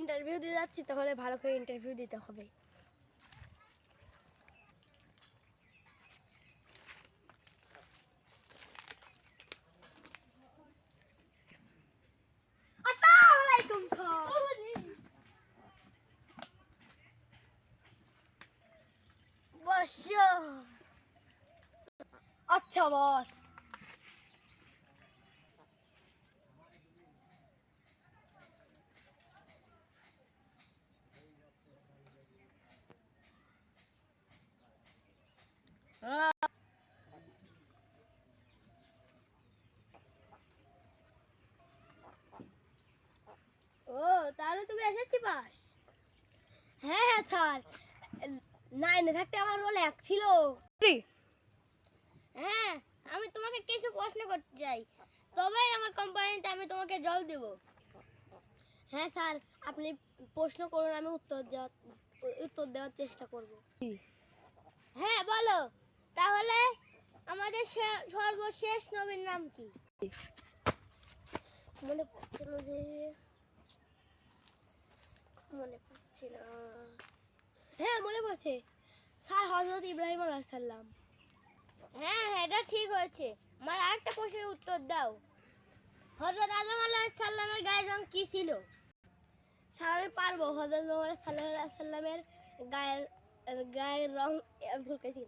Interview দিতে যাচ্ছি তাহলে ভালো করে ইন্টারভিউ দিতে হবে। আচ্ছা বস। এসেছি হ্যাঁ হ্যাঁ স্যার নাইনে থাকতে আমার রোল এক ছিল। হ্যাঁ আমি তোমাকে কিছু প্রশ্ন করতে চাই। তবেই আমার কোম্পানিতে আমি তোমাকে জল দেব। হ্যাঁ স্যার আপনি প্রশ্ন করুন আমি উত্তর দেওয়ার উত্তর দেওয়ার চেষ্টা করব। হ্যাঁ বলো। তাহলে আমাদের সর্বশেষ নবীর নাম কি? মনে মনে পড়ছে না। হ্যাঁ মনে পড়ছে। স্যার হজরত ইব্রাহিম আলাইসাল্লাম হ্যাঁ হ্যাঁ এটা ঠিক হয়েছে। আমার আরেকটা প্রশ্নের উত্তর দাও। হজরত আদম আলাইসাল্লামের গায়ের রং কী ছিল? স্যার আমি পারব। হজরত সাল্লাহ সাল্লামের গায়ের গায়ের রং ভুল করেছি।